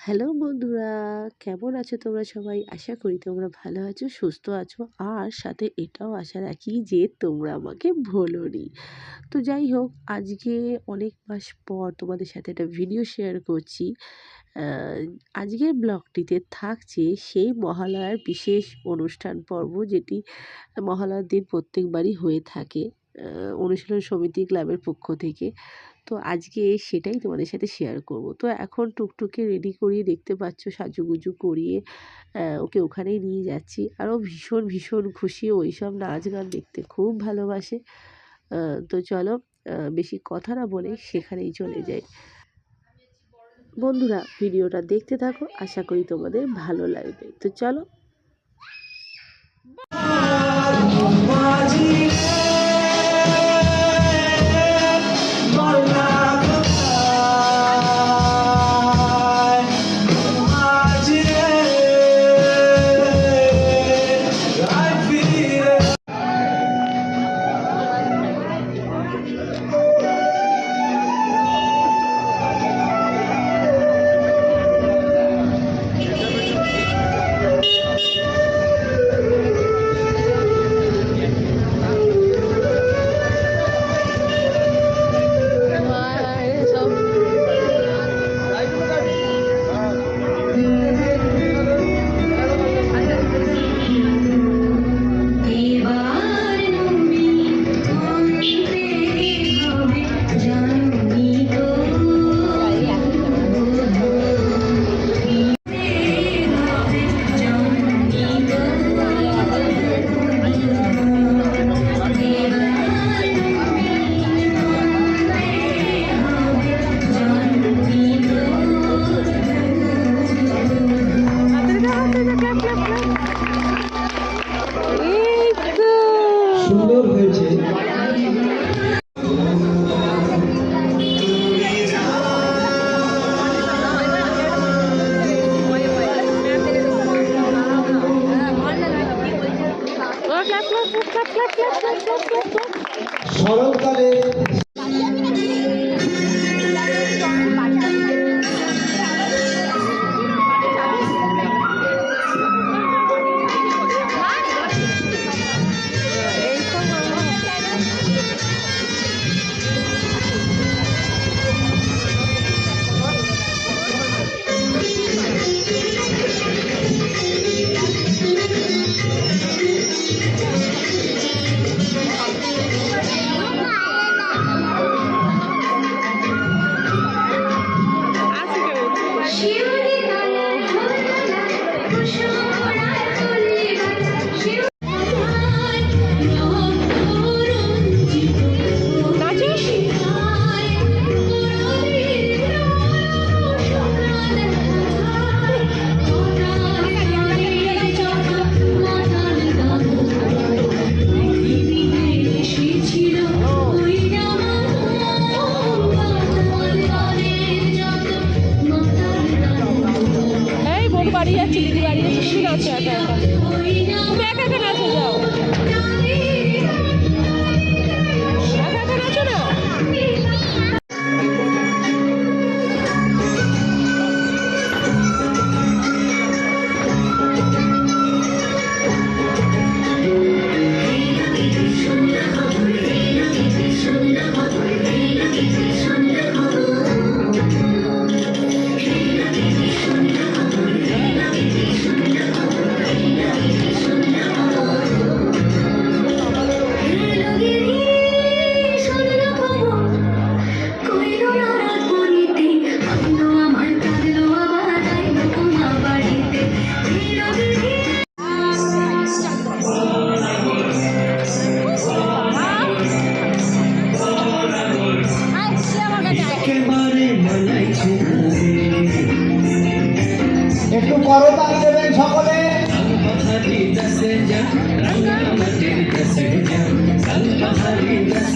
Hello বন্ধুরা, কেমন আছো তোমরা সবাই? আশা করি তোমরা ভালো আছো, সুস্থ আছো। আর সাথে এটাও আশা রাখি যে তোমরা আমাকে ভোলোনি। তো যাই হোক, আজকে অনেক মাস পর তোমাদের সাথে একটা ভিডিও শেয়ার করছি। আজকের ব্লগটিতে থাকছে সেই মহালয়ার বিশেষ অনুষ্ঠান পর্ব যেটি মহালয়ার দিন প্রত্যেকবারই হয়ে থাকে। অনুশীলন সমিতি ক্লাবের পক্ষ থেকে। তো আজকে সেটাই তোমাদের সাথে শেয়ার করব। তো এখন টুকটুকে রেডি করিয়ে দেখতে পাচ্ছ, সাজুগুজু করিয়ে ওকে ওখানেই নিয়ে যাচ্ছি। আরও ভীষণ ভীষণ খুশি। ওই সব নাচ গান দেখতে খুব ভালোবাসে। তো চলো বেশি কথা না বলে সেখানেই চলে যাই। বন্ধুরা, ভিডিওটা দেখতে থাকো। আশা করি তোমাদের ভালো লাগবে। তো চলো। শরৎকালে নাচো একা একা। তুমি একা একা নাচো যাও।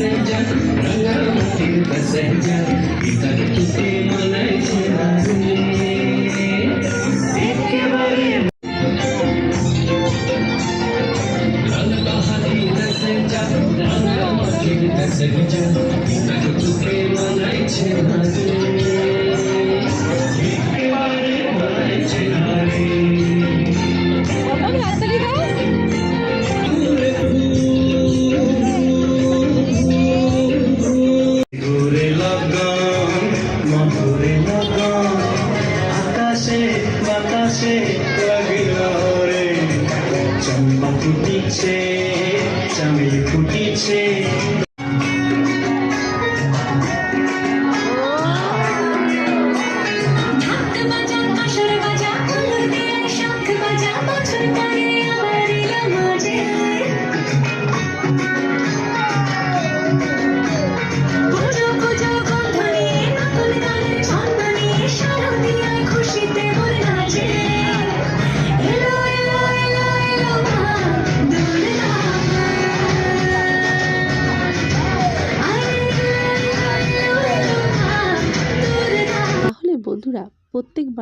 passenger, Rangaramukhi passenger. Yeah.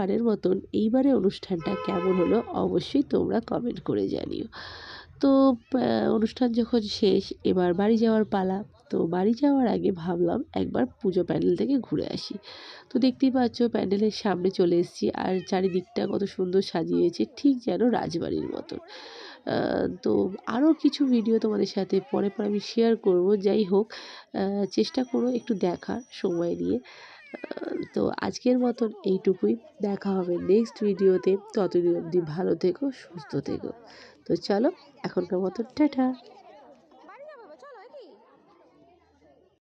প্রত্যেকবারের মতন এইবারে অনুষ্ঠানটা কেমন হলো অবশ্যই তোমরা কমেন্ট করে জানিও। তো অনুষ্ঠান যখন শেষ, এবার বাড়ি যাওয়ার পালা। তো বাড়ি যাওয়ার আগে ভাবলাম একবার পুজো প্যান্ডেল থেকে ঘুরে আসি। তো দেখতেই পাচ্ছ প্যান্ডেলের সামনে চলে এসেছি আর চারিদিকটা কত সুন্দর সাজিয়েছে ঠিক যেন রাজবাড়ির মতন। তো আরও কিছু ভিডিও তোমাদের সাথে পরে পরে আমি শেয়ার করব। যাই হোক চেষ্টা করো একটু দেখার সময় নিয়ে তো আজকের মতন এইটুকুই। দেখা হবে নেক্সট ভিডিওতে ততদিন অবধি ভালো থেকো, সুস্থ থেকো। তো চলো, এখনকার মতন টাটা।